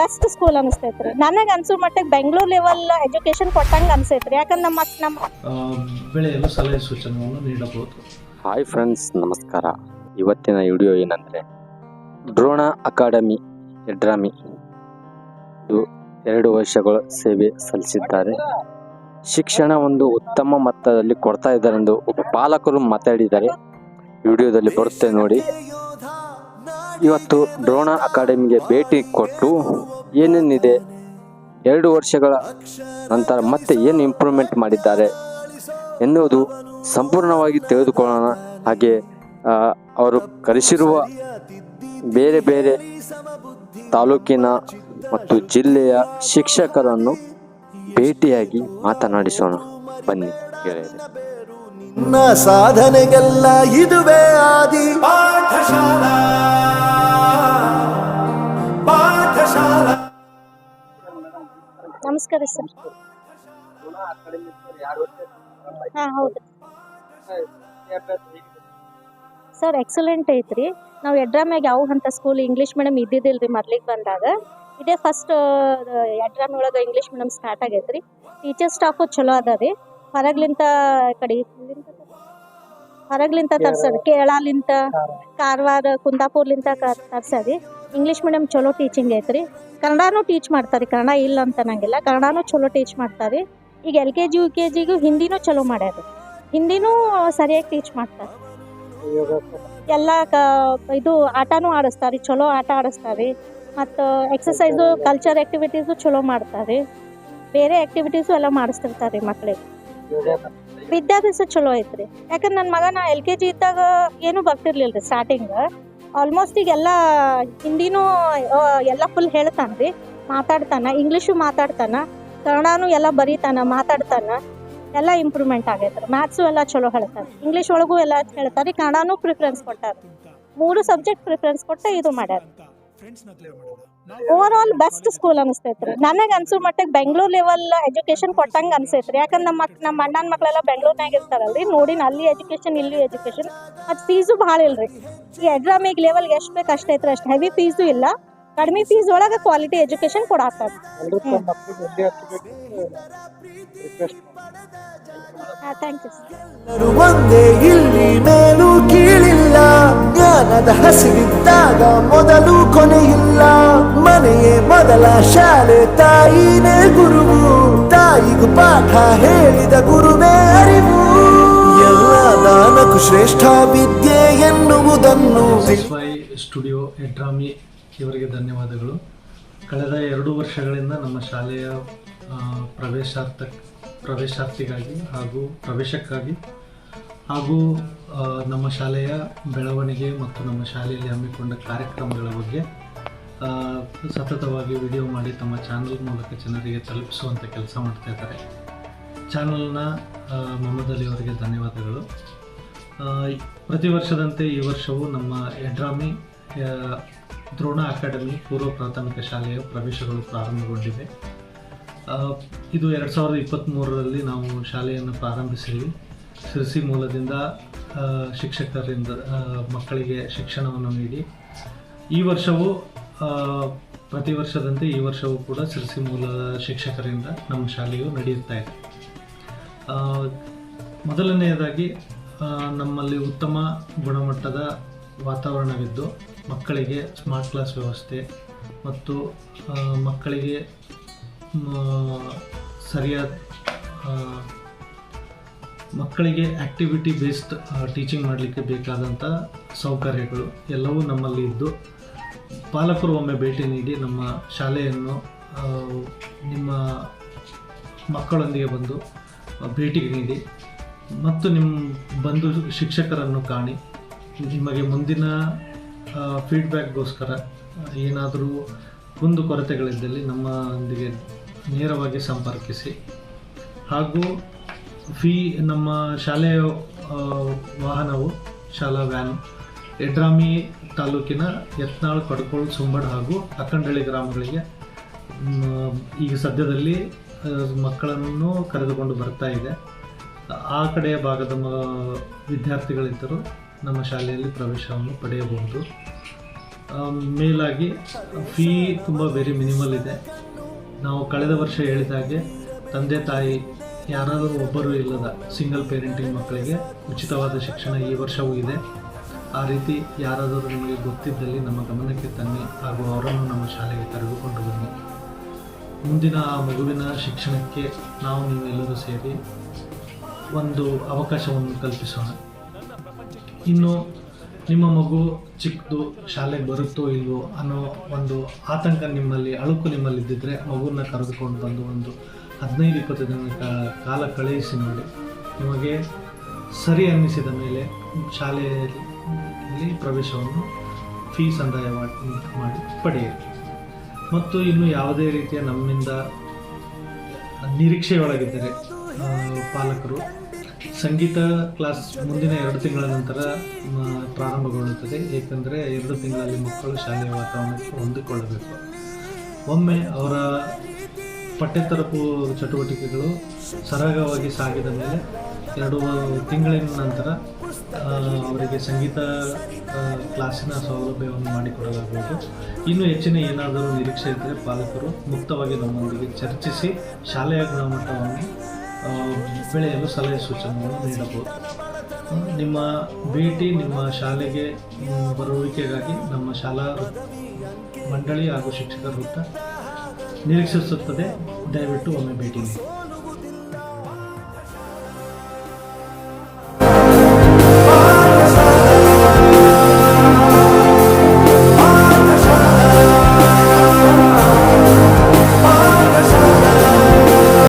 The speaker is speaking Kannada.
ಬೆಸ್ಟ್ ಸ್ಕೂಲ್ ಅನಿಸ್ತೈತ್ರಿ. ನನಗೆ ಅನ್ಸೋ ಮಟ್ಟಿಗೆ ಬೆಂಗಳೂರು ಲೆವೆಲ್ ಎಜುಕೇಶನ್ ಕೊಟ್ಟಂಗೆ ಅನಿಸೈತೆ ಯಾಕಂದ್ರೆ ನಮ್ಮ ನಮ್ಮ ಬೆಳೆಯಲು ಸಲಹೆ ಸೂಚನೆಯನ್ನು ನೀಡಬಹುದು. ಹಾಯ್ ಫ್ರೆಂಡ್ಸ್ ನಮಸ್ಕಾರ. ಇವತ್ತಿನ ವಿಡಿಯೋ ಏನಂದರೆ ಡ್ರೋಣ ಅಕಾಡೆಮಿ ಎಡ್ರಾಮಿ ಇದು ಎರಡು ವರ್ಷಗಳ ಸೇವೆ ಸಲ್ಲಿಸಿದ್ದಾರೆ. ಶಿಕ್ಷಣ ಒಂದು ಉತ್ತಮ ಮಟ್ಟದಲ್ಲಿ ಕೊಡ್ತಾ ಇದ್ದಾರೆಂದು ಒಬ್ಬ ಪಾಲಕರು ಮಾತಾಡಿದ್ದಾರೆ. ವಿಡಿಯೋದಲ್ಲಿ ಬರುತ್ತೆ ನೋಡಿ. ಇವತ್ತು ಡ್ರೋಣ ಅಕಾಡೆಮಿಗೆ ಭೇಟಿ ಕೊಟ್ಟು ಏನೇನಿದೆ? ಎರಡು ವರ್ಷಗಳ ನಂತರ ಮತ್ತೆ ಏನು ಇಂಪ್ರೂವ್ಮೆಂಟ್ ಮಾಡಿದ್ದಾರೆ ಎನ್ನುವುದು ಸಂಪೂರ್ಣವಾಗಿ ತಿಳಿದುಕೊಳ್ಳೋಣ. ಹಾಗೆ ಅವರು ಕರೆಸಿರುವ ಬೇರೆ ಬೇರೆ ತಾಲೂಕಿನ ಮತ್ತು ಜಿಲ್ಲೆಯ ಶಿಕ್ಷಕರನ್ನು ಭೇಟಿಯಾಗಿ ಮಾತನಾಡಿಸೋಣ. ಬನ್ನಿ ಗೆಳೆಯರೆ. ಸಾಧನೆಗೆಲ್ಲ ಇದುವೇ ಆದಿ ಪಾಠಶಾಲಾ. ನಮಸ್ಕಾರ ಸರ್. ಹಾ ಹೌದು. ಸರ್ ಎಕ್ಸಲೆಂಟ್ ಐತ್ರಿ. ನಾವು ಎಡ್ರಾಮ್ಯಾಗ ಯಾವ ಅಂತ ಸ್ಕೂಲ್ ಇಂಗ್ಲೀಷ್ ಮೀಡಿಯಮ್ ಇದ್ದಿದ್ದಿಲ್ರಿ ಮೊದ್ಲಿಗೆ ಬಂದಾಗ. ಇದೇ ಫಸ್ಟ್ ಎಡ್ರಾಮ್ ಒಳಗೆ ಇಂಗ್ಲೀಷ್ ಮೀಡಿಯಮ್ ಸ್ಟಾರ್ಟ್ ಆಗೈತ್ರಿ. ಟೀಚರ್ ಸ್ಟಾಫು ಚಲೋ ಅದ ರೀ ಹೊರಗ್ಲಿಂತ ಕಡೆ ಹೊರಗ್ಲಿಂತ ತರ್ಸದ. ಕೇರಳಲಿಂತ ಕಾರವಾರ. ಕುಂದಾಪುರ್ಲಿಂತ ತರ್ಸರಿ ತರ್ಸದಿ. ಇಂಗ್ಲೀಷ್ ಮೀಡಿಯಮ್ ಚಲೋ ಟೀಚಿಂಗ್ ಐತ್ರಿ. ಕನ್ನಡನೂ ಟೀಚ್ ಮಾಡ್ತಾರೆ, ಕನ್ನಡ ಇಲ್ಲ ಅಂತ ಅನ್ನಂಗಿಲ್ಲ. ಕನ್ನಡನೂ ಚಲೋ ಟೀಚ್ ಮಾಡ್ತಾರೆ. ಈಗ L K G U K ಜಿಗೂ ಹಿಂದಿನೂ ಚಲೋ ಮಾಡ್ಯಾರ. ಹಿಂದಿನೂ ಸರಿಯಾಗಿ ಟೀಚ್ ಮಾಡ್ತಾರೆ. ಎಲ್ಲ ಕ, ಇದು ಆಟನೂ ಆಡಿಸ್ತಾರೆ, ಚಲೋ ಆಟ ಆಡಿಸ್ತಾರೆ. ಮತ್ತು ಎಕ್ಸಸೈಸು ಕಲ್ಚರ್ ಆ್ಯಕ್ಟಿವಿಟೀಸು ಚಲೋ ಮಾಡ್ತಾರೆ. ಬೇರೆ ಆ್ಯಕ್ಟಿವಿಟೀಸು ಎಲ್ಲ ಮಾಡಿಸ್ತಿರ್ತಾರೆ ರೀ ಮಕ್ಕಳಿಗೆ ವಿದ್ಯಾಭ್ಯಾಸ ಚಲೋ ಐತ್ರಿ. ಯಾಕಂದ್ರೆ ನನ್ನ ಮಗ ನಾ ಎಲ್ ಕೆ ಜಿ ಇದ್ದಾಗ ಏನೂ ಬರ್ತಿರ್ಲಿಲ್ಲ ರೀ ಸ್ಟಾರ್ಟಿಂಗ್ ಆಲ್ಮೋಸ್ಟ್ ಈಗ ಎಲ್ಲ ಹಿಂದಿನೂ ಎಲ್ಲ ಫುಲ್ ಹೇಳ್ತಾನೆ ರೀ. ಮಾತಾಡ್ತಾನ ಇಂಗ್ಲೀಷು ಮಾತಾಡ್ತಾನ, ಕನ್ನಡನೂ ಎಲ್ಲ ಬರೀತಾನ, ಮಾತಾಡ್ತಾನ. ಎಲ್ಲ ಇಂಪ್ರೂವ್ಮೆಂಟ್ ಆಗೈತ್ರಿ. ಮ್ಯಾಥ್ಸು ಎಲ್ಲ ಚಲೋ ಹೇಳ್ತಾರೆ ಇಂಗ್ಲೀಷ್ ಒಳಗೂ ಎಲ್ಲ ಹೇಳ್ತಾರೆ, ಕನ್ನಡನೂ ಪ್ರಿಫರೆನ್ಸ್ ಕೊಟ್ಟಾರ. ಮೂರು ಸಬ್ಜೆಕ್ಟ್ ಪ್ರಿಫರೆನ್ಸ್ ಕೊಟ್ಟೆ ಇದು ಮಾಡ್ಯಾರ. ಓವರ್ ಆಲ್ ಬೆಸ್ಟ್ ಸ್ಕೂಲ್ ಅನಿಸ್ತೈತ್ರಿ. ನನಗೆ ಅನ್ಸೋ ಮಟ್ಟಿಗೆ ಬೆಂಗಳೂರು ಲೆವೆಲ್ ಎಜುಕೇಶನ್ ಕೊಟ್ಟಂಗೆ ಅನ್ಸೈತ್ರಿ. ಯಾಕಂದ್ರೆ ನಮ್ಮ ಮಕ್ ನಮ್ಮ ಅಣ್ಣನ ಮಕ್ಕಳೆಲ್ಲ ಬೆಂಗಳೂರಿನಾಗ ಇರ್ತಾರಲ್ರಿ ನೋಡಿ ಅಲ್ಲಿ ಎಜುಕೇಶನ್ ಇಲ್ಲಿ ಎಜುಕೇಶನ್ ಮತ್ತು ಫೀಸು ಭಾಳ ಇಲ್ರಿ. ಈ ಎಡ್ರಾಮಿಗ್ ಲೆವೆಲ್ಗೆ ಎಷ್ಟು ಬೇಕು ಅಷ್ಟೇ ಐತ್ರಿ. ಅಷ್ಟು ಹೆವಿ ಫೀಸು ಇಲ್ಲ. ಕಡಿಮೆ ಫೀಸ್ ಒಳಗೆ ಕ್ವಾಲಿಟಿ ಎಜುಕೇಶನ್ ಕೊಡಾತ್ತಾರ ಹಾಂ ಥ್ಯಾಂಕ್ ಯು ಜ್ಞಾನದ ಹಸಿವಿದ್ದಾಗ ಮೊದಲು ಕೊನೆಯಿಲ್ಲ. ಮನೆಯೇ ಮೊದಲ ಶಾಲೆ, ತಾಯಿನೇ ಗುರುವು ತಾಯಿಗೂ ಪಾಠ ಹೇಳಿದ ಗುರುವೇ ಅರಿವು. ಎಲ್ಲ ದಾನಕ್ಕೂ ಶ್ರೇಷ್ಠ ವಿದ್ಯೆ ಎನ್ನುವುದನ್ನು ಸ್ಟುಡಿಯೋ ಎಡ್ರಾಮಿ ಇವರಿಗೆ ಧನ್ಯವಾದಗಳು. ಕಳೆದ ಎರಡು ವರ್ಷಗಳಿಂದ ನಮ್ಮ ಶಾಲೆಯ ಪ್ರವೇಶಾರ್ಥ, ಪ್ರವೇಶಾರ್ಥಿಗಾಗಿ ಹಾಗೂ ಪ್ರವೇಶಕ್ಕಾಗಿ ಹಾಗೂ ನಮ್ಮ ಶಾಲೆಯ ಬೆಳವಣಿಗೆ ಮತ್ತು ನಮ್ಮ ಶಾಲೆಯಲ್ಲಿ ಹಮ್ಮಿಕೊಂಡ ಕಾರ್ಯಕ್ರಮಗಳ ಬಗ್ಗೆ ಸತತವಾಗಿ ವಿಡಿಯೋ ಮಾಡಿ ತಮ್ಮ ಚಾನಲ್ ಮೂಲಕ ಜನರಿಗೆ ತಲುಪಿಸುವಂಥ ಕೆಲಸ ಮಾಡ್ತಾ ಇದ್ದಾರೆ. ಚಾನಲ್ನ ಮೊಹಮ್ಮದ್ ಅವರಿಗೆ ಧನ್ಯವಾದಗಳು. ಪ್ರತಿ ವರ್ಷದಂತೆ ಈ ವರ್ಷವೂ ನಮ್ಮ ಎಡ್ರಾಮಿ ದ್ರೋಣ ಅಕಾಡೆಮಿ ಪೂರ್ವ ಪ್ರಾಥಮಿಕ ಶಾಲೆಯ ಪ್ರವೇಶಗಳು ಪ್ರಾರಂಭಗೊಂಡಿವೆ. ಇದು ಎರಡು ಸಾವಿರದ ಇಪ್ಪತ್ತ್ಮೂರರಲ್ಲಿ ನಾವು ಶಾಲೆಯನ್ನು ಪ್ರಾರಂಭಿಸಿದ್ವಿ. ಸಿರ್ಸಿ ಮೂಲದಿಂದ ಶಿಕ್ಷಕರಿಂದ ಮಕ್ಕಳಿಗೆ ಶಿಕ್ಷಣವನ್ನು ನೀಡಿ. ಈ ವರ್ಷವೂ ಪ್ರತಿ ವರ್ಷದಂತೆ ಈ ವರ್ಷವೂ ಕೂಡ ಸಿರಿಸಿ ಮೂಲ ಶಿಕ್ಷಕರಿಂದ ನಮ್ಮ ಶಾಲೆಯು ನಡೆಯುತ್ತಾ ಇದೆ. ಮೊದಲನೆಯದಾಗಿ ನಮ್ಮಲ್ಲಿ ಉತ್ತಮ ಗುಣಮಟ್ಟದ ವಾತಾವರಣವಿದ್ದು, ಮಕ್ಕಳಿಗೆ ಸ್ಮಾರ್ಟ್ ಕ್ಲಾಸ್ ವ್ಯವಸ್ಥೆ ಮತ್ತು ಮಕ್ಕಳಿಗೆ ಸರಿಯಾದ ಮಕ್ಕಳಿಗೆ ಆ್ಯಕ್ಟಿವಿಟಿ ಬೇಸ್ಡ್ ಟೀಚಿಂಗ್ ಮಾಡಲಿಕ್ಕೆ ಬೇಕಾದಂಥ ಸೌಕರ್ಯಗಳು ಎಲ್ಲವೂ ನಮ್ಮಲ್ಲಿ ಇದ್ದು, ಪಾಲಕರು ಒಮ್ಮೆ ಭೇಟಿ ನೀಡಿ ನಮ್ಮ ಶಾಲೆಯನ್ನು ನಿಮ್ಮ ಮಕ್ಕಳೊಂದಿಗೆ ಬಂದು ಭೇಟಿ ನೀಡಿ ಮತ್ತು ನಿಮ್ಮ ಬಂದು ಶಿಕ್ಷಕರನ್ನು ಕಾಣಿ. ನಿಮಗೆ ಮುಂದಿನ ಫೀಡ್ಬ್ಯಾಕ್ಗೋಸ್ಕರ ಏನಾದರೂ ಕುಂದು ಕೊರತೆಗಳಿದ್ದಲ್ಲಿ ನಮ್ಮೊಂದಿಗೆ ನೇರವಾಗಿ ಸಂಪರ್ಕಿಸಿ. ಹಾಗೂ ಫೀ ನಮ್ಮ ಶಾಲೆಯ ವಾಹನವು, ಶಾಲಾ ವ್ಯಾನ್ ಎಡ್ರಾಮಿ ತಾಲೂಕಿನ ಯತ್ನಾಳ್, ಕಡ್ಕೋಳ್, ಸುಂಬಡ್ ಹಾಗೂ ಅಕ್ಕಂಡಳ್ಳಿ ಗ್ರಾಮಗಳಿಗೆ ಈಗ ಸದ್ಯದಲ್ಲಿ ಮಕ್ಕಳನ್ನು ಕರೆದುಕೊಂಡು ಬರ್ತಾ ಇದೆ. ಆ ಕಡೆಯ ಭಾಗದ ಮ- ವಿದ್ಯಾರ್ಥಿಗಳಿದ್ದರೂ ನಮ್ಮ ಶಾಲೆಯಲ್ಲಿ ಪ್ರವೇಶವನ್ನು ಪಡೆಯಬಹುದು. ಮೇಲಾಗಿ ಫೀ ತುಂಬ ವೆರಿ ಮಿನಿಮಲ್ ಇದೆ. ನಾವು ಕಳೆದ ವರ್ಷ ಹೇಳಿದಾಗೆ ತಂದೆ ತಾಯಿ ಯಾರಾದರೂ ಒಬ್ಬರು ಇಲ್ಲದ ಸಿಂಗಲ್ ಪೇರೆಂಟಿಂಗ್ ಮಕ್ಕಳಿಗೆ ಉಚಿತವಾದ ಶಿಕ್ಷಣ ಈ ವರ್ಷವೂ ಇದೆ. ಆ ರೀತಿ ಯಾರಾದರೂ ನಿಮಗೆ ಗೊತ್ತಿದ್ದಲ್ಲಿ ನಮ್ಮ ಗಮನಕ್ಕೆ ತನ್ನಿ ಹಾಗೂ ಅವರನ್ನು ನಮ್ಮ ಶಾಲೆಗೆ ಕರೆದುಕೊಂಡು ಬನ್ನಿ. ಮುಂದಿನ ಆ ಮಗುವಿನ ಶಿಕ್ಷಣಕ್ಕೆ ನಾವು ನೀವೆಲ್ಲರೂ ಸೇರಿ ಒಂದು ಅವಕಾಶವನ್ನು ಕಲ್ಪಿಸೋಣ. ಇನ್ನು ನಿಮ್ಮ ಮಗು ಚಿಕ್ಕದು ಶಾಲೆಗೆ ಬರುತ್ತೋ ಇಲ್ವೋ ಅನ್ನೋ ಒಂದು ಆತಂಕ ನಿಮ್ಮಲ್ಲಿ, ಅಳುಕು ನಿಮ್ಮಲ್ಲಿ ಇದ್ದಿದ್ರೆ ಮಗುವನ್ನ ಕರೆದುಕೊಂಡು ಬಂದು ಒಂದು ಹದಿನೈದು, ಇಪ್ಪತ್ತು ದಿನ ಕಾಲ ಕಳುಹಿಸಿ ನೋಡಿ. ನಿಮಗೆ ಸರಿ ಅನ್ನಿಸಿದ ಮೇಲೆ ಶಾಲೆಯಲ್ಲಿ ಪ್ರವೇಶವನ್ನು ಫೀ ಸಂದಾಯ ಮಾಡಿ ಪಡೆಯಿರಿ. ಮತ್ತು ಇನ್ನು ಯಾವುದೇ ರೀತಿಯ ನಮ್ಮಿಂದ ನಿರೀಕ್ಷೆಯೊಳಗಿದ್ದರೆ ಪಾಲಕರು ಸಂಗೀತ ಕ್ಲಾಸ್ ಮುಂದಿನ ಎರಡು ತಿಂಗಳ ನಂತರ ಪ್ರಾರಂಭಗೊಳ್ಳುತ್ತದೆ. ಏಕೆಂದರೆ ಎರಡು ತಿಂಗಳಲ್ಲಿ ಮಕ್ಕಳು ಶಾಲೆಯ ವಾತಾವರಣಕ್ಕೆ ಹೊಂದಿಕೊಳ್ಳಬೇಕು. ಒಮ್ಮೆ ಅವರ ಪಠ್ಯೇತರ ಚಟುವಟಿಕೆಗಳು ಸರಾಗವಾಗಿ ಸಾಗಿದ ಮೇಲೆ ಎರಡು ತಿಂಗಳಿನ ನಂತರ ಅವರಿಗೆ ಸಂಗೀತ ಕ್ಲಾಸಿನ ಸೌಲಭ್ಯವನ್ನು ಮಾಡಿಕೊಡಲಾಗುವುದು. ಇನ್ನು ಹೆಚ್ಚಿನ ಏನಾದರೂ ನಿರೀಕ್ಷೆ ಇದ್ದರೆ ಪಾಲಕರು ಮುಕ್ತವಾಗಿ ನಮ್ಮೊಂದಿಗೆ ಚರ್ಚಿಸಿ ಶಾಲೆಯ ಗುಣಮಟ್ಟವನ್ನು ಬೆಳೆಯಲು ಸಲಹೆ ಸೂಚನೆಗಳನ್ನು ನೀಡಬಹುದು. ನಿಮ್ಮ ಭೇಟಿ ನಿಮ್ಮ ಶಾಲೆಗೆ ಬರುವಿಕೆಗಾಗಿ ನಮ್ಮ ಶಾಲಾ ಮಂಡಳಿ ಹಾಗೂ ಶಿಕ್ಷಕರ ವೃತ್ತ ನಿರೀಕ್ಷಿಸುತ್ತದೆ. ದಯವಿಟ್ಟು ಒಮ್ಮೆ ಭೇಟಿ ನೀಡಿ.